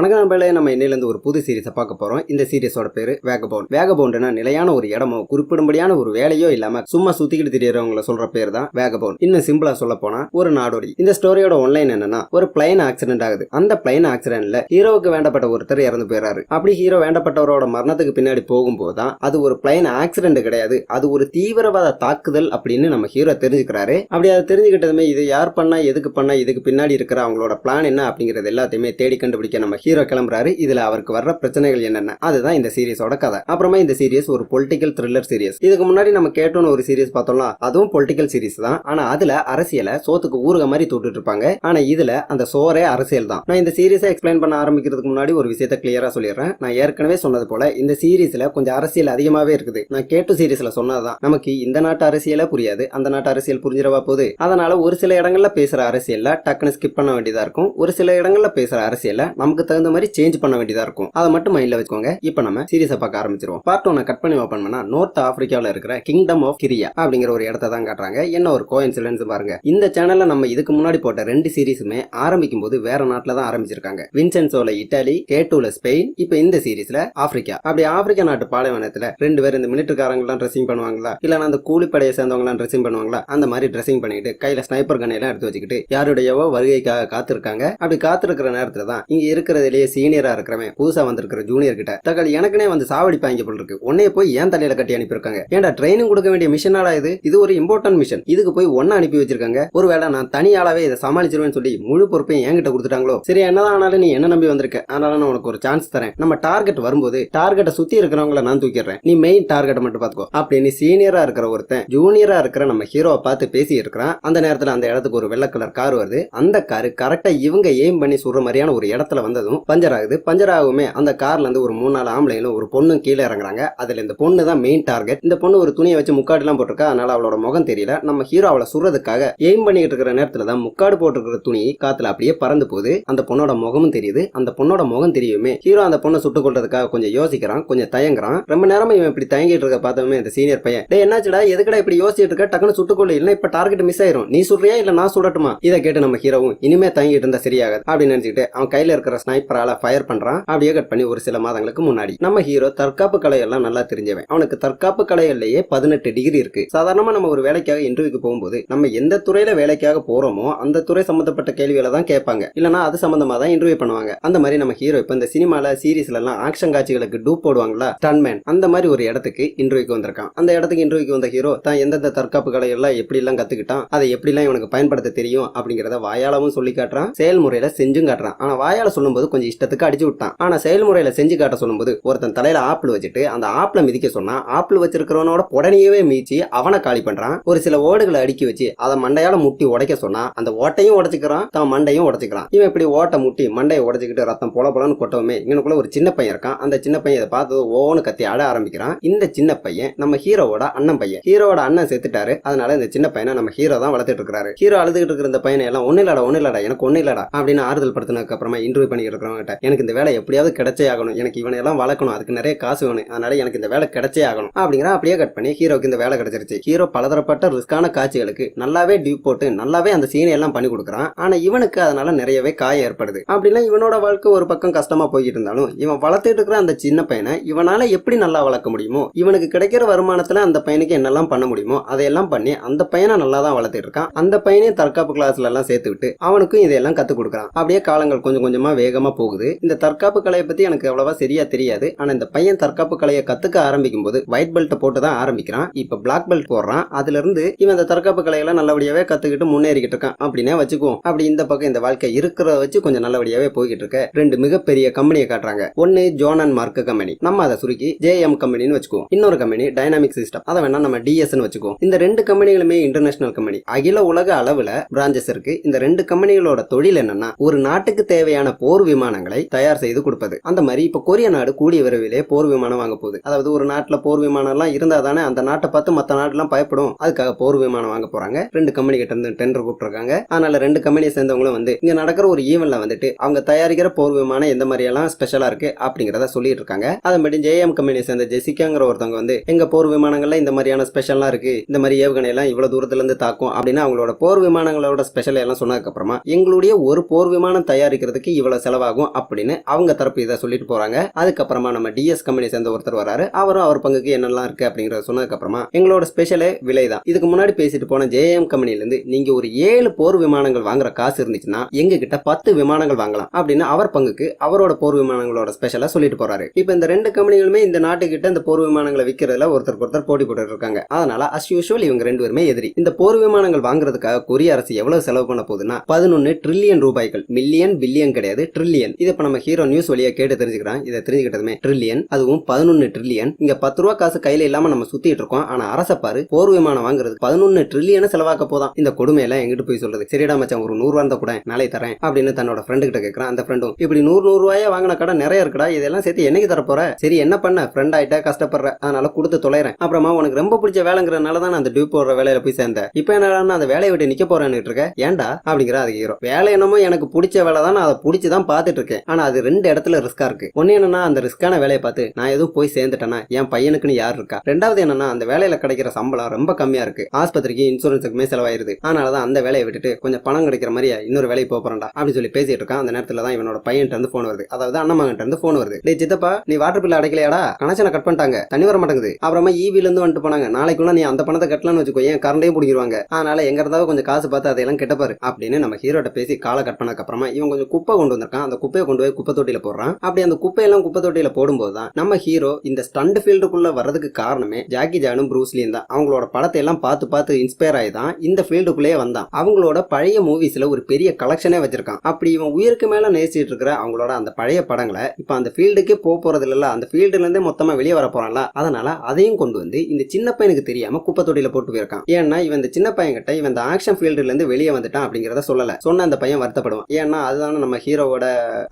வணக்கம் பேளைய நம்ம இன்னையிலேருந்து ஒரு புது சீரிஸை பார்க்க போறோம். இந்த சீரிஸோட பேரு வேகபவுண்ட் வேகபவுண்ட்னா நிலையான ஒரு இடமோ குறிப்பிடும்படியான ஒரு வேலையோ இல்லாம சும்மா சுத்திக்கிட்டு தெரியறவங்களை சொல்ற பேர் தான் வேகபவுண்ட் இன்னும் சிம்பிளா சொல்ல போனா ஒரு நாடோடி. இந்த ஸ்டோரியோட ஒன்லைன் என்னன்னா ஒரு பிளைன் ஆக்சிடென்ட் ஆகுது. அந்த பிளைன் ஆக்சிடென்ட்ல ஹீரோவுக்கு வேண்டப்பட்ட ஒருத்தர் இறந்து போயிறாரு. அப்படி ஹீரோ வேண்டப்பட்டவரோட மரணத்துக்கு பின்னாடி போகும்போது தான் அது ஒரு பிளைன் ஆக்சிடென்ட் கிடையாது. அது ஒரு தீவிரவாத தாக்குதல் அப்படின்னு நம்ம ஹீரோ தெரிஞ்சுக்கிறாரு. அப்படி அதை தெரிஞ்சுக்கிட்டதுமே இது யார் பண்ணா எதுக்கு பண்ணா இதுக்கு பின்னாடி இருக்கிற அவங்களோட பிளான் என்ன அப்படிங்கறது எல்லாத்தையுமே தேடி கண்டுபிடிக்க நம்ம ஹீரோ கிளம்புறாரு. இதுல அவருக்கு வர்ற பிரச்சனைகள் என்னென்ன? அதுதான் இந்த சீரியஸோட கதை. அப்புறமா இந்த சீரியஸ் ஒரு பொலிட்டிக்கல் த்ரில்லர் சீரியஸ் இதுக்கு முன்னாடி நம்ம கேட்டோன்னு ஒரு சீரியஸ் பார்த்தோம்னா அதுவும் பொலிட்டிக்கல் சீரியஸ் தான். ஆனா அதுல அரசியலை சோத்துக்கு ஊறுக மாதிரி தொட்டுட்டு இருப்பாங்க. ஆனா இதுல அந்த சோரே அரசியல் தான். நான் இந்த சீரியஸை எக்ஸ்பிளைன் பண்ண ஆரம்பிக்கிறதுக்கு முன்னாடி ஒரு விஷயத்த கிளியரா சொல்லிடுறேன். நான் ஏற்கனவே சொன்னது போல இந்த சீரிஸ்ல கொஞ்சம் அரசியல் அதிகமாவே இருக்குது. நான் கேட்டு சீரிஸ்ல சொன்னதுதான். நமக்கு இந்த நாட்டு அரசியல புரியாது. அந்த நாட்டு அரசியல் புரிஞ்சிடவா போகுது? அதனால ஒரு சில இடங்கள்ல பேசுற அரசியல்ல டக்குன்னு ஸ்கிப் பண்ண வேண்டியதா இருக்கும். ஒரு சில இடங்கள்ல பேசுற அரசியல்ல நமக்கு தகுந்த மாதிரி சேஞ்ச் பண்ண வேண்டியதா இருக்கும். அதை மட்டும் மைண்ட்ல வச்சுக்கோங்க. இப்போ நம்ம சீரிஸை பார்க்க ஆரம்பிச்சிருவோம். பார்ட் ஒன்னை கட் பண்ணி ஓப்பன் பண்ணா நார்த் ஆப்பிரிக்காவில் இருக்கிற கிங்டம் ஆஃப் கிரியா அப்படிங்கிற ஒரு இடத்த தான் காட்டுறாங்க. என்ன ஒரு கோயின்சிடன்ஸ் பாருங்க. இந்த சேனல்ல நம்ம இதுக்கு முன்னாடி போட்ட ரெண்டு சீரிஸுமே ஆரம்பிக்கும் போது வேற நாட்டுல தான் ஆரம்பிச்சிருக்காங்க. வின்சென்சோல இட்டாலி கேட்டூல ஸ்பெயின் இப்போ இந்த சீரீஸ்ல ஆப்பிரிக்கா. அப்படி ஆப்பிரிக்கா நாட்டு பாலைவனத்துல ரெண்டு பேர் இந்த மிலிட்டரிக்காரங்களாம் ட்ரெஸ்ஸிங் பண்ணுவாங்களா? இல்ல அந்த கூலிப்படையை சேர்ந்தவங்களாம் ட்ரெஸ்ஸிங் பண்ணுவாங்களா? அந்த மாதிரி ட்ரெஸ்ஸிங் பண்ணிட்டு கையில ஸ்னைப்பர் கண்ணையெல்லாம் எடுத்து வச்சுக்கிட்டு யாருடையவோ வருகைக்காக காத்திருக்காங்க. அப்படி காத்திருக்கிற நேரத்துல தான் இங்க இருக்கிறதுலயே சீனியரா இருக்கிறவன் புதுசா வந்திருக்கிற ஜூனியர் கிட்ட தகவல் எனக்குனே வந்து சாவடிப்பாங்க போல இருக்கு. உன்னைய போய் ஏன் தலையில கட்டி அனுப்பியிருக்காங்க? ஏன்டா ட்ரைனிங் கொடுக்க வேண்டிய மிஷனாடா இது? இது ஒரு இம்பார்ட்டன்ட் மிஷன் இதுக்கு போய் ஒன்னு அனுப்பி வச்சிருக்காங்க. ஒருவேளை நான் தனியாளாவே இதை சமாளிச்சிருவேன்னு சொல்லி முழு பொறுப்பையும் என்கிட்ட கொடுத்துட்டாங்களோ? சரி என்னதான் ஆனாலும் நீ என்ன நம்பி வந்திருக்க? அதனால நான் உனக்கு ஒரு சான்ஸ் தரேன். நம்ம டார்கெட் வரும்போது டார்கெட்டை சுத்தி இருக்கிறவங்கள நான் தூக்கிடுறேன். நீ மெயின் டார்கெட்டை மட்டும் பாத்துக்கோ அப்படின்னு சீனியரா இருக்கிற ஒருத்தன் ஜூனியரா இருக்கிற நம்ம ஹீரோவை பார்த்து பேசி இருக்கிறான் அந்த நேரத்துல அந்த இடத்துக்கு ஒரு வெள்ளை கலர் கார் வருது. அந்த கார் கரெக்டா இவங்க எய்ம் பண்ணி சுடுற மாதிரியான ஒரு இடத்துல வந்ததும் பஞ்சர் ஆகுது பஞ்சர் ஆகுமே அந்த கார்ல இருந்து ஒரு மூணு நாலு ஆம்பளைங்களும் ஒரு பொண்ணும் கீழே இறங்குறாங்க. அதுல இந்த பொண்ணு தான் மெயின் டார்கெட் இந்த பொண்ணு ஒரு துணியை வச்சு முக்காடு எல்லாம் போட்டிருக்கா. அதனால அவளோட முகம் தெரியல. நம்ம ஹீரோ அவளை சுடுறதுக்காக எய்ம் பண்ணிட்டு இருக்கிற நேரத்துல தான் முக்காடு போட்டிருக்கிற துணி காத்துல அப்படியே பறந்து போகுது. அந்த பொண்ணோட முகமும் தெரியுது. அந்த பொண்ணோட முகம் தெரியுமே ஹீரோ அந்த பொண்ணை சுட்டுக் கொள்றதுக்காக கொஞ்சம் யோசிக்கிறான். கொஞ்சம் தயங்குறான். ரொம்ப நேரமா இவன் இப்படி தயங்கிட்டு இருக்க பார்த்தவமே இந்த சீனியர் பையன். டே என்னாச்சுடா? எதுக்கடா இப்படி யோசிச்சுட்டு இருக்க? டக்குனு சுட்டுக்கொள்ளு இல்ல இப்ப டார்கெட் மிஸ் ஆயிரும். நீ சுடுறியா? இல்ல நான் சுடட்டுமா? இதை கேட்டு நம்ம ஹீரோவும் இனிமே தயங்கிட்டு இருந்தா சரியாகாது. அப்படின்னு நினைச்சுக்கிட்டு அவன் கையில இருக்கிற ஸ்னைப்பரால ஃபயர் பண்றான் அப்படியே கட் பண்ணி ஒரு சில மாதங்களுக்கு முன்னாடி. நம்ம ஹீரோ தற்காப்பு கலை எல்லாம் நல்லா தெரிஞ்சவன். அவனுக்கு தற்காப்பு கலையிலேயே பதினெட்டு டிகிரி இருக்கு. சாதாரணமா நம்ம ஒரு வேலைக்காக இன்டர்வியூக்கு போகும்போது நம்ம எந்த துறையில வேலைக்காக போறோமோ அந்த துறை சம்பந்தப்பட்ட கேள்விகளை தான் கேட்பாங்க. இல்லனா அது சம்பந்தமா தான் இன்டர்வியூ பண்ணுவாங்க. அந்த மாதிரி நம்ம ஹீரோ இப்ப இந்த சினிமால சீரீஸ்ல எல்லாம் ஆக்ஷன் காட்சிகளுக்கு டூப் போடுவாங்களா டன்மேன் அந்த மாதிரி ஒரு இடத்துக்கு இன்டர்வியூக்கு வந்திருக்கான். அந்த இடத்துக்கு இன்டர்வியூக்கு வந்த ஹீரோ தான் எந்தெந்த தற்காப்பு கலை எல்லாம் எப்படி எல்லாம் கத்துக்கிட்டான் அதை எப்படி எல்லாம் இவனுக்கு பயன்படுத்த தெரியும் அப்படிங்கறத வாயாலவும் சொல்லி காட்டுறான் செயல்முறையில செஞ்சும் காட்டுறான். ஆனா வாயால சொல்லும்போது கொஞ்சம் இஷ்டத்துக்கு அடிச்சு விட்டான். ஆனா செயல்முறையில செஞ்சு காட்ட சொல்லும்போது ஒருத்தன் தலையில ஆப்பிள் வச்சுட்டு அந்த ஆப்பிள மிதிக்க சொன்னா ஆப்பிள் வச்சிருக்கிறவனோட உடனேயே மீச்சு அவனை காலி பண்றான். ஒரு சில ஓடுகளை அடுக்கி வச்சு அதை மண்டையால முட்டி உடைக்க சொன்னா அந்த ஓட்டையும் உடைச்சுக்கிறான் தான் மண்டையும் உடைச்சுக்கிறான். இவன் இப்படி ஓட்டை முட்டி மண்டையை உடைச்சுக்கிட்டு ரத்தம் பொல பொலன்னு கொட்டவுமே இவனுக்குள்ள ஒரு சின்ன பையன் இருக்கான். அந்த சின்ன பையன் இதை பார்த்து ஓன்னு கத்தி அட ஆரம்பிக்கிறான். இந்த சின்ன பையன் நம்ம ஹீரோவோட அண்ணன் பையன். ஹீரோவோட அண்ணன் செத்துட்டாரு. அதனால இந்த சின்ன பையனை நம்ம ஹீரோ தான் வளர்த்துட்டு இருக்காரு ஹீரோ அழுதுகிட்டு இருக்கிற இந்த பையனை எல்லாம் ஒண்ணு இல்லடா ஒன்னு இல்லடா எனக்கு ஒண்ணு இல்லடா அப்படின்னு ஆறுதல் படுத்தினதுக்கு அப்புறமா இன்டர்வியூ பண்ணிட்டு இருக்கிறவங்ககிட்ட எனக்கு இந்த வேலை எப்படியாவது கிடைச்சே ஆகணும். எனக்கு இவனை எல்லாம் வளர்க்கணும். அதுக்கு நிறைய காசு வேணும். அதனால எனக்கு இந்த வேலை கிடைச்சே ஆகணும். அப்படிங்கிற அப்படியே கட் பண்ணி ஹீரோக்கு இந்த வேலை கிடைச்சிருச்சு. ஹீரோ பலதரப்பட்ட ரிஸ்கான காட்சிகளுக்கு நல்லாவே டியூப் போட்டு நல்லாவே அந்த சீனை எல்லாம் பண்ணி கொடுக்குறான். ஆனா இவனுக்கு அதனால நிறையவே காய ஏற்படுது. அப்படின்னா இவனோட வாழ்க்கை ஒரு பக்கம் கஷ்டமா போய்கிட்டு இருந்தாலும் இவன் வளர்த்துட்டு இருக்கிற அந்த சின்ன பையனை இவனால எப்படி நல்லா வளர்க்க முடியுமோ இவனுக்கு கிடைக்கிற வருமானத்துல அந்த பையனுக்கு என்னெல்லாம் பண்ண முடியுமோ அதையெல்லாம் பண்ணி அந்த பையனை நல்லா தான் வளர்த்துட்டு இருக்கான். அந்த பையனையும் தற்காப்பு கிளாஸ்ல எல்லாம் சேர்த்து விட்டு அவனுக்கும் இதையெல்லாம் கத்துக் கொடுக்குறான். அப்படியே காலங்கள் கொஞ்சம் கொஞ்சமா வேகமா போகுது. இந்த தற்காப்பு கலையை பற்றி எனக்கு அவ்வளவா சரியா தெரியாது. ஆனால் இந்த பையன் தற்காப்பு கலையை கற்றுக்க ஆரம்பிக்கும் போது ஒயிட் பெல்ட் போட்டு தான் ஆரம்பிக்கிறான். இப்போ பிளாக் பெல்ட் போடுறான். அதுலேருந்து இவன் இந்த தற்காப்பு கலையெல்லாம் நல்லபடியாகவே கற்றுக்கிட்டு முன்னேறிக்கிட்டு இருக்கான். அப்படின்னே வச்சுக்குவோம். அப்படி இந்த பக்கம் இந்த வாழ்க்கை இருக்கிறத வச்சு கொஞ்சம் நல்லபடியாகவே போய்கிட்டு இருக்க ரெண்டு மிகப்பெரிய கம்பெனியை காட்டுறாங்க. ஒன்று ஜோன் அண்ட் மார்க் கம்பெனி நம்ம அதை சுருக்கி ஜேஎம் கம்பெனின்னு வச்சுக்குவோம். இன்னொரு கம்பெனி டைனாமிக் சிஸ்டம் அதை வேணா நம்ம டிஎஸ்ன்னு வச்சுக்குவோம். இந்த ரெண்டு கம்பெனிகளுமே இன்டர்நேஷனல் கம்பெனி அகில உலக அளவில் பிரான்ச்சஸ் இருக்கு. இந்த ரெண்டு கம்பெனிகளோட தொழில் என்னன்னா ஒரு நாட்டுக்கு தேவையான போர் விமானங்களை தயார் செய்து கொடுப்பது. அந்த மாதிரி இப்ப கொரிய நாடு கூடிய விரைவிலே போர் விமானம் வாங்க போகுது. அதாவது ஒரு நாட்டுல போர் விமானம் எல்லாம் இருந்தா தானே அந்த நாட்டை பார்த்து மத்த நாட்டுலாம் பயப்படும். அதுக்காக போர் விமானம் வாங்க போறாங்க. ரெண்டு கம்பெனி கிட்ட இருந்து டெண்டர் கூப்பிட்டுருக்காங்க. அதனால ரெண்டு கம்பெனியை சேர்ந்தவங்களும் வந்து இங்க நடக்கிற ஒரு ஈவெண்ட்ல வந்துட்டு அவங்க தயாரிக்கிற போர் விமானம் எந்த மாதிரி எல்லாம் ஸ்பெஷலா இருக்கு அப்படிங்கறத சொல்லிட்டு இருக்காங்க. அதன்படி ஜேஎம் கம்பெனியை சேர்ந்த ஜெசிகாங்கிற ஒருத்தவங்க வந்து எங்க போர் விமானங்கள்ல இந்த மாதிரியான ஸ்பெஷல்லாம் இருக்கு இந்த மாதிரி ஏவுகணை எல்லாம் இவ்வளவு தூரத்துல இருந்து தாக்கும் அப்படின்னு அவங்களோட போர் விமானங்களோட ஸ்பெஷல் எல்லாம் சொன்னதுக்கு அப்புறமா எங்களுடைய ஒரு போர் விமானம் தயாரிக்கிறதுக்கு இவ்வளவு செலவாகும் ஆகும் அப்படின்னு அவங்க தரப்பு இதை சொல்லிட்டு போறாங்க. அதுக்கப்புறமா நம்ம டிஎஸ் கம்பெனி சேர்ந்த ஒருத்தர் வராரு. அவரும் அவர் பங்குக்கு என்னெல்லாம் இருக்கு அப்படிங்கறத சொன்னதுக்கு அப்புறமா எங்களோட ஸ்பெஷலே விலை தான். இதுக்கு முன்னாடி பேசிட்டு போன ஜேஎம் கம்பெனில இருந்து நீங்க ஒரு ஏழு போர் விமானங்கள் வாங்குற காசு இருந்துச்சுன்னா எங்க கிட்ட பத்து விமானங்கள் வாங்கலாம் அப்படின்னு அவர் பங்குக்கு அவரோட போர் விமானங்களோட ஸ்பெஷலா சொல்லிட்டு போறாரு. இப்போ இந்த ரெண்டு கம்பெனிகளுமே இந்த நாட்டுக்கிட்ட இந்த போர் விமானங்களை விற்கிறதுல ஒருத்தருக்கு ஒருத்தர் போட்டி போட்டு இருக்காங்க. அதனால அஸ் யூஷுவல் இவங்க ரெண்டு பேருமே எதிரி. இந்த போர் விமானங்கள் வாங்குறதுக்காக கொரிய அரசு எவ்வளவு செலவு பண்ண போகுதுன்னா பதினொன்னு ட்ரில்லியன் ரூபாய்கள். மில்லியன் பில்லியன் கிடையாது. ட்ரில்லியன் இதை இப்ப நம்ம ஹீரோ நியூஸ் வழியா கேட்டு தெரிஞ்சுக்கிறான் இதை தெரிஞ்சுக்கிட்டதுமே ட்ரில்லியன் அதுவும் பதினொன்னு ட்ரில்லியன் இங்க பத்து ரூபா காசு கையில இல்லாம நம்ம சுத்திட்டு இருக்கோம். ஆனா அரசப்பாரு போர் விமானம் வாங்குறது பதினொன்னு ட்ரில்லியன் செலவாக்க போதான். இந்த கொடுமையெல்லாம் எங்கிட்டு போய் சொல்றது. சரிடா மச்சான் ஒரு நூறு ரூபா கூட நாளை தரேன் அப்படின்னு தன்னோட ஃப்ரெண்டு கிட்ட கேட்கறான் அந்த ஃப்ரெண்டும் இப்படி நூறு நூறு ரூபாயா வாங்கின கடை நிறைய இருக்குடா. இதெல்லாம் சேர்த்து என்னைக்கு தரப்போற? சரி என்ன பண்ண? ஃப்ரெண்ட் ஆயிட்டா கஷ்டப்படுற. அதனால கொடுத்து தொலைறேன். அப்புறமா உனக்கு ரொம்ப பிடிச்ச வேலைங்கிறனால தான் நான் அந்த டியூப் போடுற வேலையில போய் சேர்ந்தேன். இப்போ என்னடா அந்த வேலையை விட்டு நிக்க போறேன்னு இருக்க ஏன்டா? அப்படிங்கிற அது ஹீரோ வேலை என்னமோ எனக்கு பிடிச்ச வேலை தான். நான் அதை பிடிச்சி தான் பார்த்துட்டு இருக்கேன் ஆனா அது ரெண்டு இடத்துல ரிஸ்கா இருக்கு. ஒன்னு என்னன்னா அந்த ரிஸ்கான வேலையை பார்த்து நான் எதுவும் போய் சேர்ந்துட்டேன்னா என் பையனுக்குன்னு யார் இருக்கா? ரெண்டாவது என்னன்னா அந்த வேலையில கிடைக்கிற சம்பளம் ரொம்ப கம்மியா இருக்கு. ஆஸ்பத்திரிக்கு இன்சூரன்ஸுக்குமே செலவாயிருது. அதனாலதான் அந்த வேலையை விட்டுட்டு கொஞ்சம் பணம் கிடைக்கிற மாதிரி இன்னொரு வேலைக்கு போக போறேன்டா அப்படின்னு சொல்லி பேசிட்டு இருக்கான். அந்த நேரத்துல தான் இவனோட பையன் இருந்து போன் வருது. அதாவது அண்ணமாங்கிட்ட இருந்து போன் வருது. டே சித்தப்பா நீ வாட்டர் பில் அடைக்கலையாடா? கனெக்ஷனை கட் பண்ணிட்டாங்க. தண்ணி வர மாட்டேங்குது. அப்புறமா e ஈவில இருந்து வந்துட்டு போனாங்க. நாளைக்குள்ள நீ அந்த பணத்தை கட்டலாம்னு வச்சுக்கோ ஏன் கரண்டையும் பிடிக்கிடுவாங்க அதனால எங்க இருந்தாலும் கொஞ்சம் காசு பார்த்து அதையெல்லாம் கெட்டப்பாரு அப்படின்னு நம்ம ஹீரோட்ட பேசி காலை கட் பண்ணதுக்கு அப்புறமா இவன் கொஞ்சம் குப்பை கொண்டு வந்திருக்கான். அந்த குப்பையை கொண்டு போய் குப்பை தொட்டியில போடுறான். அப்படி அந்த குப்பையெல்லாம் குப்பை தொட்டியில போடும்போது தான் நம்ம ஹீரோ இந்த ஸ்டண்ட் ஃபீல்டுக்குள்ள வர்றதுக்கு காரணமே ஜாக்கி ஜானும் ப்ரூஸ்லியும் தான். அவங்களோட படத்தை எல்லாம் பார்த்து பார்த்து இன்ஸ்பயர் ஆகி தான் இந்த ஃபீல்டுக்குள்ளேயே வந்தான். அவங்களோட பழைய மூவிஸ்ல ஒரு பெரிய கலெக்ஷனே வச்சிருக்கான். அப்படி இவன் உயிருக்கு மேல நேசிட்டு இருக்கிற அவங்களோட அந்த பழைய படங்களை இப்ப அந்த ஃபீல்டுக்கே போக போறது இல்ல அந்த ஃபீல்டுல இருந்தே மொத்தமா வெளியே வர போறான்ல அதனால அதையும் கொண்டு வந்து இந்த சின்ன பையனுக்கு தெரியாம குப்பை தொட்டியில போட்டு போயிருக்கான். ஏன்னா இவன் இந்த சின்ன பையன் கிட்ட இவன் இந்த ஆக்ஷன் ஃபீல்டுல இருந்து வெளியே வந்துட்டான் அப்படிங்கறத சொல்லல. சொன்ன அந்த பையன் வருத்தப்படுவான். ஏன்னா அதுதானே நம்ம ஹீரோவோட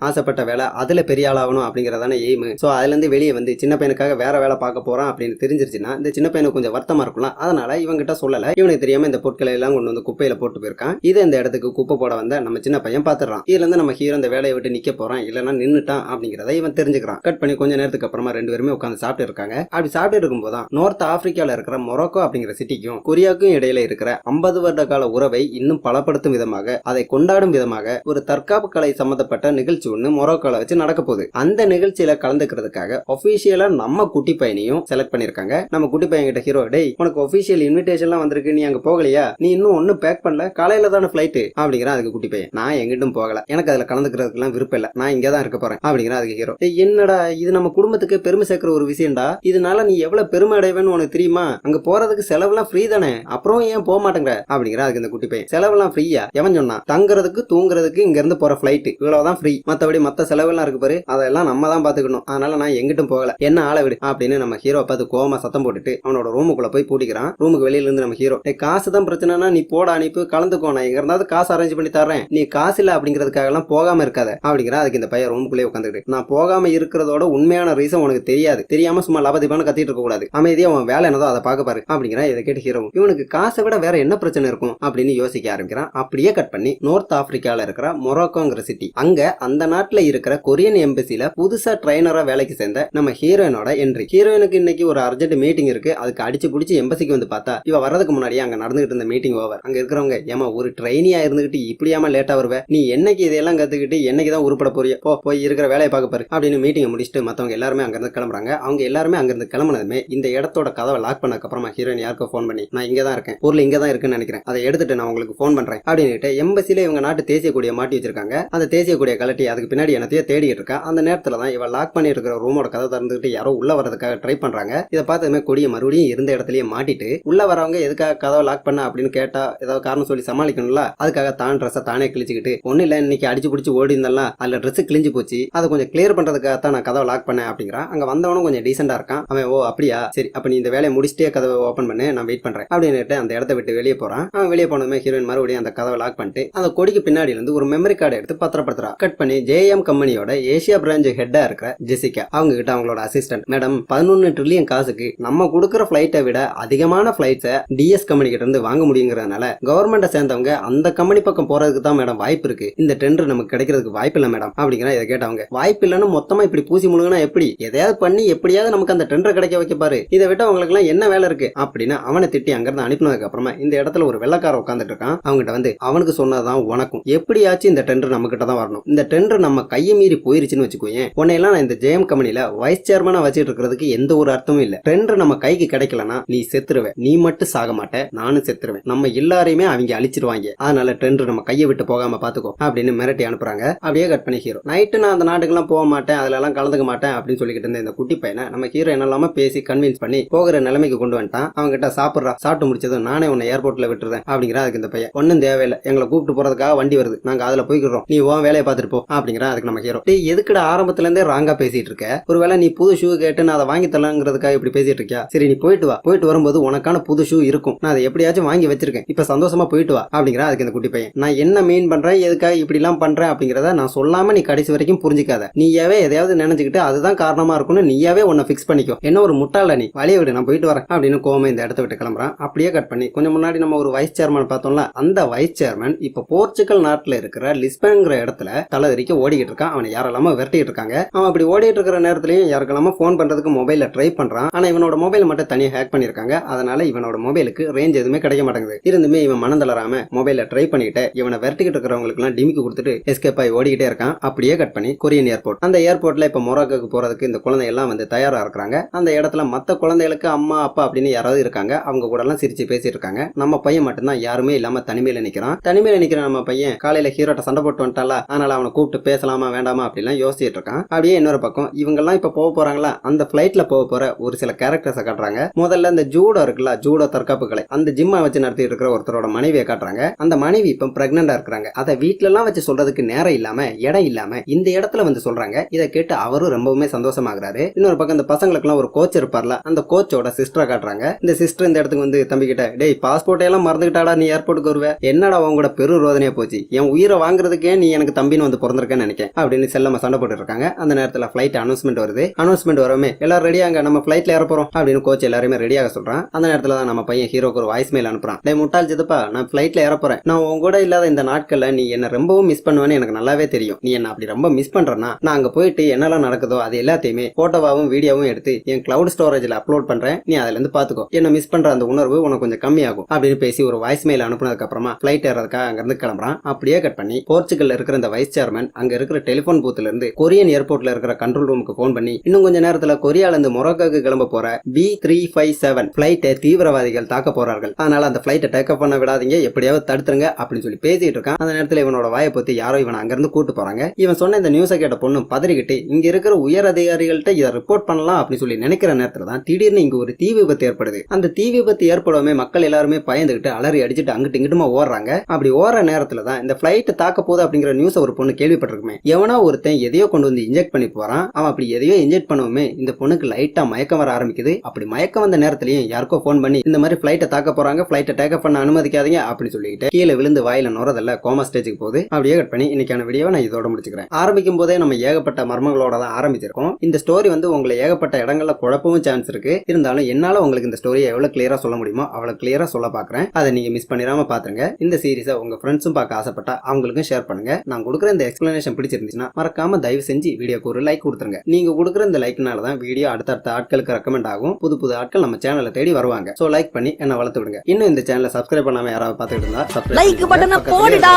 ஆசைப்பட்ட வேலை அதுல பெரிய ஆளாகணும் அப்படிங்கறதான எய்ம் சோ அதுல இருந்து வெளியே வந்து சின்ன பையனுக்காக வேற வேலை பார்க்க போறான் அப்படின்னு தெரிஞ்சிருச்சுன்னா இந்த சின்ன பையனுக்கு கொஞ்சம் வருத்தமா இருக்கும்ல. அதனால இவங்கிட்ட சொல்லல. இவனுக்கு தெரியாம இந்த பொருட்களை எல்லாம் கொண்டு வந்து குப்பையில போட்டு போயிருக்கான். இதை இந்த இடத்துக்கு குப்பை போட வந்த நம்ம சின்ன பையன் பாத்துறான். இதுல இருந்து நம்ம ஹீரோ இந்த வேலையை விட்டு நிக்க போறான். இல்லைன்னா நின்னுட்டான் அப்படிங்கறத இவன் தெரிஞ்சுக்கிறான். கட் பண்ணி கொஞ்ச நேரத்துக்கு அப்புறமா ரெண்டு பேருமே உட்காந்து சாப்பிட்டு இருக்காங்க. அப்படி சாப்பிட்டு இருக்கும்போது தான் நார்த் ஆப்பிரிக்கால இருக்கிற மொரோக்கோ அப்படிங்கிற சிட்டிக்கும் கொரியாவுக்கும் இடையில இருக்கிற ஐம்பது வருட கால உறவை இன்னும் பலப்படுத்தும் விதமாக அதை கொண்டாடும் விதமாக ஒரு தற்காப்பு கலை சம்பந்தப்பட்ட நிகழ்ச்சி ஒண்ணு மொரோக்கோல வச்சு நடக்க போகுது. அந்த நிகழ்ச்சியில கலந்துக்கிறதுக்காக ஒபிஷியலா நம்ம குட்டி பையனையும் செலக்ட் பண்ணிருக்காங்க நம்ம குட்டி பையன் கிட்ட ஹீரோ டேய் உனக்கு ஒபிஷியல் இன்விடேஷன்லாம் வந்திருக்கு. நீ அங்க போகலையா? நீ இன்னும் ஒன்னும் பேக் பண்ணல? காலையில தானே ஃபிளைட் அப்படிங்கிறான் அதுக்கு குட்டி பையன். நான் எங்கிட்டும் போகல. எனக்கு அதுல கலந்துக்கிறதுக்குலாம் விருப்பம் இல்ல. நான் இங்கே தான் இருக்க போறேன். அப்படிங்கிறான் அதுக்கு ஹீரோ என்னடா இது நம்ம குடும்பத்துக்கு பெருமை சேர்க்கிற ஒரு விஷயம்டா. இதனால நீ எவ்வளவு பெருமை அடைவேன்னு உனக்கு தெரியுமா? அங்க போறதுக்கு செலவுலாம் ஃப்ரீ தானே? அப்புறம் ஏன் போக மாட்டேங்கிற? அப்படிங்கிற அதுக்கு இந்த குட்டி பையன். செலவெல்லாம் ஃப்ரீயா எவன் சொன்னா தங்குறதுக்கு தூங்குறதுக்கு இங்க இருந்து போற ஃபிளைட் இவ்வளவுதான் ஃப்ரீ மற்றபடி மற்ற செலவெல்லாம் இருக்கு பாரு. அதெல்லாம் நம்ம தான் பாத்துக்கணும். அதனால நான் எங்கிட்டும் போகல. என்ன ஆளை விடு அப்படின்னு நம்ம ஹீரோ பார்த்து கோமா சத்தம் போட்டுட்டு அவனோட ரூமுக்குள்ள போய் பூட்டிக்கிறான். ரூமுக்கு வெளியில இருந்து நம்ம ஹீரோ காசு தான் பிரச்சனைனா நீ போட அனுப்பி கலந்துக்கோ. நான் எங்க இருந்தாவது காசு அரேஞ்ச் பண்ணி தரேன் நீ காசு இல்ல அப்படிங்கிறதுக்காக எல்லாம் போகாம இருக்காத. அப்படிங்கிற அதுக்கு இந்த பையன் ரூமுக்குள்ளே உட்காந்துக்கிட்டு நான் போகாம இருக்கிறதோட உண்மையான ரீசன் உனக்கு தெரியாது. தெரியாம சும்மா லபதிபான கத்திட்டு இருக்க கூடாது. அமைதியா அவன் வேலை என்னதோ அதை பார்க்க பாரு. அப்படிங்கிற இதை கேட்டு ஹீரோ இவனுக்கு காசை விட வேற என்ன பிரச்சனை இருக்கும்? அப்படின்னு யோசிக்க ஆரம்பிக்கிறான். அப்படியே கட் பண்ணி நார்த் ஆப்பிரிக்கால இருக்கிற மொரோக்கோங்கிற சிட்டி அங்க அந்த நாட்டில் இருக்கிற கொரியன் எம்பசியில புதுசா ட்ரைனரா வேலைக்கு சேர்ந்த நம்ம ஹீரோயினோட என்ட்ரி ஹீரோயினுக்கு இன்னைக்கு ஒரு அர்ஜென்ட் மீட்டிங் இருக்கு. அதுக்கு அடிச்சு பிடிச்சி எம்பசிக்கு வந்து பார்த்தா இவ வர்றதுக்கு முன்னாடியே அங்க நடந்துகிட்டு இருந்த மீட்டிங் ஓவர் அங்க இருக்கிறவங்க ஏமா ஒரு ட்ரைனியா இருந்துகிட்டு இப்படியாம லேட்டா வருவ? நீ என்னைக்கு இதெல்லாம் கத்துக்கிட்டு என்னைக்கு தான் உருப்பட போறிய? போ போய் இருக்கிற வேலையை பார்க்க பாரு. அப்படின்னு மீட்டிங் முடிச்சுட்டு மத்தவங்க எல்லாருமே அங்க இருந்து கிளம்புறாங்க. அவங்க எல்லாருமே அங்க இருந்து கிளம்புனதுமே இந்த இடத்தோட கதவை லாக் பண்ணக்கப்புறமா அப்புறமா ஹீரோயின் யாருக்கும் ஃபோன் பண்ணி நான் இங்க தான் இருக்கேன். பொருள் இங்க தான் இருக்குன்னு நினைக்கிறேன். அதை எடுத்துட்டு நான் உங்களுக்கு ஃபோன் பண்றேன். அப்படின்னுட்டு எம்பசியில இவங்க நாட்டு தேசிய கொடியை மாட்டி வச்சிருக்காங்க. அந்த தேசிய கொடியை கலட்டி அதுக்கு பின்னாடி என்னத்தையோ தேடிட்டு இருக்கா. அந்த நேரத்துல தான் இவ லாக் பண்ணி இருக்கிற ரூமோட கதை திறந்துட்டு யாரோ உள்ள வரதுக்காக ட்ரை பண்றாங்க. இதை பார்த்ததுமே கொடியை மறுபடியும் இருந்த இடத்துலயே மாட்டிட்டு உள்ள வரவங்க எதுக்காக கதவை லாக் பண்ண அப்படின்னு கேட்டா ஏதாவது காரணம் சொல்லி சமாளிக்கணும்ல? அதுக்காக தான் ட்ரெஸ்ஸை தானே கிழிச்சுக்கிட்டு ஒண்ணு இல்ல இன்னைக்கு அடிச்சு பிடிச்சி ஓடி இருந்தாலும் அதுல ட்ரெஸ் கிழிஞ்சு போச்சு. அதை கொஞ்சம் கிளியர் பண்றதுக்காக தான் நான் கதவை லாக் பண்ணேன் அப்படிங்கிறான். அங்க வந்தவனும் கொஞ்சம் டீசெண்டா இருக்கான். அவன் ஓ அப்படியா? சரி அப்ப நீ இந்த வேலையை முடிச்சிட்டே கதவை ஓப்பன் பண்ணு நான் வெயிட் பண்றேன். அப்படின்னுட்டு அந்த இடத்த விட்டு வெளியே போறான். அவன் வெளியே போனதுமே ஹீரோயின் மறுபடியும் அந்த கதவை லாக் பண்ணிட்டு அந்த கொடிக்கு பின்னாடி இருந்து ஒரு மெமரி கார்டு எடுத்து பத்திரப்படுத்துறா. கட் பண்ணி ஜேஎம் கம்பெனியோட ஏசியா பிரான்ச் ஹெட்டா இருக்கிற ஜெசிகா அவங்க கிட்ட அவங்களோட அசிஸ்டன்ட் மேடம் பதினொன்னு ட்ரில்லியன் காசுக்கு நம்ம கொடுக்குற பிளைட்டை விட அதிகமான ஃபிளைட்ஸை டிஎஸ் கம்பெனி கிட்ட இருந்து வாங்க முடியுங்கிறதுனால கவர்மெண்ட்டை சேர்ந்தவங்க அந்த கம்பெனி பக்கம் போறதுக்கு தான் மேடம் வாய்ப்பு இருக்கு. இந்த டெண்டர் நமக்கு கிடைக்கிறதுக்கு வாய்ப்பு இல்லை மேடம் அப்படிங்கிற இதை கேட்டவங்க. வாய்ப்பு இல்லைன்னு மொத்தமா இப்படி பூசி முழுங்கினா எப்படி? எதையாவது பண்ணி எப்படியாவது நமக்கு அந்த டெண்டர் கிடைக்க வைக்க பாரு. இதை விட்டு அவங்களுக்கு எல்லாம் என்ன வேலை இருக்கு? அப்படின்னு அவனை திட்டி அங்கிருந்து அனுப்பினதுக்கு அப்புறமா இந்த இடத்துல ஒரு வெள்ளக்கார உட்காந்துட்டு இருக்கான். அவங்ககிட்ட வந்து அவனுக்கு சொன்னதான் உனக்கும். எப்படியாச்சும் இந்த டெண்டர் நம்ம கிட்ட தான் வரணும். இந்த இந்த டெண்டர் நம்ம கையை மீறி போயிருச்சுன்னு வச்சுக்கோயேன் உன்னையெல்லாம் நான் இந்த ஜெயம் கம்பெனில வைஸ் சேர்மனா வச்சுட்டு இருக்கிறதுக்கு எந்த ஒரு அர்த்தமும் இல்ல. டெண்டர் நம்ம கைக்கு கிடைக்கலனா நீ செத்துருவ. நீ மட்டும் சாக மாட்ட நானும் செத்துருவேன். நம்ம எல்லாரையுமே அவங்க அழிச்சிருவாங்க. அதனால டெண்டர் நம்ம கையை விட்டு போகாம பாத்துக்கோ அப்படின்னு மிரட்டி அனுப்புறாங்க. அப்படியே கட் பண்ணி ஹீரோ நைட்டு நான் அந்த நாட்டுக்கெல்லாம் போக மாட்டேன் அதுல எல்லாம் கலந்துக்க மாட்டேன் அப்படின்னு சொல்லிக்கிட்டு இருந்த இந்த குட்டி பையனை நம்ம ஹீரோ என்னெல்லாம பேசி கன்வின்ஸ் பண்ணி போகிற நிலைமைக்கு கொண்டு வந்துட்டான். அவங்க கிட்ட சாப்பிடுறா சாப்பிட்டு முடிச்சதும் நானே உன்னை ஏர்போர்ட்ல விட்டுறேன் அப்படிங்கிற அதுக்கு இந்த பையன். ஒன்னும் தேவையில்லை. எங்களை கூப்பிட்டு போறதுக்காக வண்டி வருது. நாங்க அதுல போய்க்கிறோம் நீ உன் வேலையை பார்த்துட்டு போ அப்படிங்கிற அதுக்கு நம்ம ஹீரோ டே எதுக்குடா ஆரம்பத்துல இருந்தே ராங்கா பேசிட்டு இருக்க ஒருவேளை நீ புது ஷூ கேட்டு நான் அதை வாங்கி தரலாங்கிறதுக்காக இப்படி பேசிட்டு இருக்கியா சரி நீ போயிட்டு வா. போயிட்டு வரும்போது உனக்கான புது ஷூ இருக்கும். நான் அதை எப்படியாச்சும் வாங்கி வச்சிருக்கேன். இப்ப சந்தோஷமா போயிட்டு வா அப்படிங்கிற அதுக்கு இந்த குட்டி பையன். நான் என்ன மீன் பண்றேன்? எதுக்காக இப்படி எல்லாம் பண்றேன்? அப்படிங்கிறத நான் சொல்லாம நீ கடைசி வரைக்கும் புரிஞ்சுக்காத. நீயாவே எதையாவது நினைச்சுக்கிட்டு அதுதான் காரணமா இருக்கும்னு நீயாவே உன்னை ஃபிக்ஸ் பண்ணிக்கோ. என்ன ஒரு முட்டாள நீ? வழிய விடு நான் போயிட்டு வரேன் அப்படின்னு கோமை இந்த இடத்த விட்டு கிளம்புறான். அப்படியே கட் பண்ணி கொஞ்சம் முன்னாடி நம்ம ஒரு வைஸ் சேர்மன் பார்த்தோம்ல அந்த வைஸ் சேர்மன் இப்ப போர்ச்சுகல் நாட்டுல இருக்கிற லிஸ்பன்ங்கிற இடத்துல தலைவரிக்க ஓடிக்கிட்டு இருக்கான். அவனை யாரெல்லாம விரட்டிட்டு இருக்காங்க. அவன் அப்படி ஓடிட்டு இருக்கிற நேரத்திலயும் யாருக்கெல்லாம ஃபோன் பண்றதுக்கு மொபைல ட்ரை பண்றான். ஆனா இவனோட மொபைல் மட்டும் தனியா ஹேக் பண்ணிருக்காங்க அதனால இவனோட மொபைலுக்கு ரேஞ்ச் எதுவுமே கிடைக்க மாட்டேங்குது. இருந்துமே இவன் மனம் தளராம மொபைல ட்ரை பண்ணிட்டு இவனை விரட்டிக்கிட்டு இருக்கிறவங்களுக்கு எல்லாம் டிமிக்கு கொடுத்துட்டு எஸ்கேப் ஆகி ஓடிக்கிட்டே இருக்கான். அப்படியே கட் பண்ணி கொரியன் ஏர்போர்ட் அந்த ஏர்போர்ட்ல இப்ப மொராக்கோக்கு போறதுக்கு இந்த குழந்தை எல்லாம் வந்து தயாரா இருக்கிறாங்க. அந்த இடத்துல மத்த குழந்தைகளுக்கு அம்மா அப்பா அப்படின்னு யாராவது இருக்காங்க. அவங்க கூட எல்லாம் சிரிச்சு பேசிட்டு இருக்காங்க. நம்ம பையன் மட்டும்தான் யாருமே இல்லாம தனிமையில நிக்கிறான். தனிமையில நிக்கிற நம்ம பையன் காலையில ஹீரோட்ட சண்டை போட்டு வந்துட்டால அதனால அவனை கூப்பிட்டு பேசலாமா வேண்டாமா அப்படிலாம் யோசிச்சுட்டு இருக்கான் அப்படியே இன்னொரு பக்கம் இவங்க எல்லாம் இப்ப போக போறாங்களா? அந்த பிளைட்ல போக போற ஒரு சில கேரக்டர்ஸை காட்டுறாங்க. முதல்ல இந்த ஜூடோ இருக்குல்ல ஜூடோ தற்காப்பு கலை அந்த ஜிம்மை வச்சு நடத்திட்டு இருக்கிற ஒருத்தரோட மனைவியை காட்டுறாங்க. அந்த மனைவி இப்ப பிரெக்னண்டா இருக்கிறாங்க. அதை வீட்டிலலாம் எல்லாம் வச்சு சொல்றதுக்கு நேரம் இல்லாம இடம் இல்லாம இந்த இடத்துல வந்து சொல்றாங்க. இதை கேட்டு அவரும் ரொம்பவுமே சந்தோஷமாகறாரு. இன்னொரு பக்கம் இந்த பசங்களுக்குலாம் ஒரு கோச் இருப்பார்ல அந்த கோச்சோட சிஸ்டரை காட்டுறாங்க. இந்த சிஸ்டர் இந்த இடத்துக்கு வந்து தம்பி கிட்ட டேய் பாஸ்போர்ட் எல்லாம் மறந்துகிட்டாடா நீ ஏர்போர்ட்டுக்கு வருவ? என்னடா உங்களோட பெரு ரோதனையா போச்சு? என் உயிரை வாங்குறதுக்கே நீ எனக்கு தம்பின்னு வந்து பிறந்திருக்கேன்னு நினைக்கிறேன். அப்படின்னு செல்லம்மா சண்டை போட்டு இருக்காங்க. அந்த நேரத்துல ஃபிளைட் அனௌன்ஸ்மெண்ட் வருது. அனௌன்ஸ்மெண்ட் வரவே எல்லாரும் ரெடியாங்க நம்ம ஃபிளைட்ல ஏற போறோம் அப்படின்னு கோச் எல்லாருமே ரெடியாக சொல்றான். அந்த நேரத்துல தான் நம்ம பையன் ஹீரோக்கு ஒரு வாய்ஸ் மெயில் அனுப்புறான். டேய் முட்டாள் சித்தப்பா நான் ஃபிளைட்ல ஏற போறேன். நான் உங்க கூட இல்லாத இந்த நாட்கள்ல நீ என்ன ரொம்பவும் மிஸ் பண்ணுவேன்னு எனக்கு நல்லாவே தெரியும். நீ என்ன அப்படி ரொம்ப மிஸ் பண்றனா நான் அங்க போயிட்டு என்னெல்லாம் நடக்குதோ அது எல்லாத்தையுமே போட்டோவாவும் வீடியோவும் எடுத்து என் கிளவுட் ஸ்டோரேஜ்ல அப்லோட் பண்றேன். நீ அதுல இருந்து பாத்துக்கோ. என்ன மிஸ் பண்ற அந்த உணர்வு உனக்கு கொஞ்சம் கம்மியாகும் அப்படின்னு பேசி ஒரு வாய்ஸ் மெயில் அனுப்புனதுக்கு அப்புறமா ஃபிளைட் ஏறதுக்காக அங்க இருந்து கிளம்புறான். அப்படியே கட் பண்ணி போர்ச்சுகல்ல இருக்கிற இந்த வைஸ் சேர் சேர்மன் அங்க இருக்கிற டெலிபோன் பூத்ல இருந்து கொரியன் ஏர்போர்ட்ல இருக்கிற கண்ட்ரோல் ரூமுக்கு போன் பண்ணி இன்னும் கொஞ்ச நேரத்துல கொரியால இருந்து மொரோக்கோக்கு கிளம்ப போற பி த்ரீ ஃபைவ் செவன் பிளைட்டை தீவிரவாதிகள் தாக்க போறார்கள். அதனால அந்த பிளைட்டை டேக்அப் பண்ண விடாதீங்க. எப்படியாவது தடுத்துருங்க அப்படின்னு சொல்லி பேசிட்டு இருக்கான். அந்த நேரத்துல இவனோட வாயை பத்தி யாரோ இவன் அங்க இருந்து கூட்டு போறாங்க. இவன் சொன்ன இந்த நியூஸை கேட்ட பொண்ணு பதறிக்கிட்டு இங்க இருக்கிற உயர் அதிகாரிகள்ட்ட இதை ரிப்போர்ட் பண்ணலாம் அப்படின்னு சொல்லி நினைக்கிற நேரத்துல தான் திடீர்னு இங்க ஒரு தீ விபத்து ஏற்படுது. அந்த தீ விபத்து ஏற்படவே மக்கள் எல்லாருமே பயந்துகிட்டு அலறி அடிச்சுட்டு அங்கிட்டு இங்கிட்டுமா ஓடுறாங்க. அப்படி ஓடுற நேரத்துல தான் இந்த பிளைட் தாக்க போகுது அப்படிங்கிற நியூஸ் ஒரு பொண்ணு கேள்விப்பட்டிருக்குமே. எவனா ஒருத்தன் எதையோ கொண்டு வந்து இன்ஜெக்ட் பண்ணி போறான். அவன் அப்படி எதையோ இன்ஜெக்ட் பண்ணவுமே இந்த பொண்ணுக்கு லைட்டா மயக்கம் வர ஆரம்பிக்குது. அப்படி மயக்கம் வந்த நேரத்திலயும் யாருக்கோ ஃபோன் பண்ணி இந்த மாதிரி பிளைட்டை தாக்க போறாங்க பிளைட்டை டேக்கப் பண்ண அனுமதிக்காதீங்க அப்படின்னு சொல்லிட்டு கீழே விழுந்து வாயில நுறதல்ல கோமா ஸ்டேஜுக்கு போகுது. அப்படியே கட் பண்ணி இன்னைக்கான வீடியோவை நான் இதோட முடிச்சுக்கிறேன். ஆரம்பிக்கும் போதே நம்ம ஏகப்பட்ட மர்மங்களோட தான் ஆரம்பிச்சிருக்கோம். இந்த ஸ்டோரி வந்து உங்களை ஏகப்பட்ட இடங்கள்ல குழப்பவும் சான்ஸ் இருக்கு. இருந்தாலும் என்னால உங்களுக்கு இந்த ஸ்டோரியை எவ்வளவு கிளியரா சொல்ல முடியுமோ அவ்வளவு கிளியரா சொல்ல பாக்குறேன். அதை நீங்க மிஸ் பண்ணிடாம பாத்துருங்க. இந்த சீரிஸை உங்க ஃப்ரெண்ட்ஸும் பார்க்க ஆசைப்பட்டா அவங்களுக்கும் ஷேர் பண்ணுங்க. நான் கொடுக்குற இந்த எக்ஸ்பிளனேஷன் பிடிச்சிருந்துச்சுன்னா மறக்காம தயவு செஞ்சு வீடியோக்கு ஒரு லைக் கொடுத்துருங்க நீங்க கொடுக்குற இந்த லைக்னால தான் வீடியோ அடுத்தடுத்த ஆட்களுக்கு ரெக்கமெண்ட் ஆகும் புது புது ஆட்கள் நம்ம சேனலை தேடி வருவாங்க சோ லைக் பண்ணி என்ன வளர்த்து விடுங்க இன்னும் இந்த சேனலை சப்ஸ்கிரைப் பண்ணாம யாராவது பார்த்துட்டு இருந்தா லைக். பட்டனை போடுடா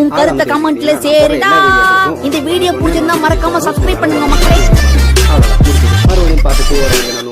உன் கருத்தை கமெண்ட்ல சேருடா? இந்த வீடியோ பிடிச்சிருந்தா மறக்காம சப்ஸ்கிரைப் பண்ணுங்க மக்களே. மறுபடியும் பார்த்துட்டு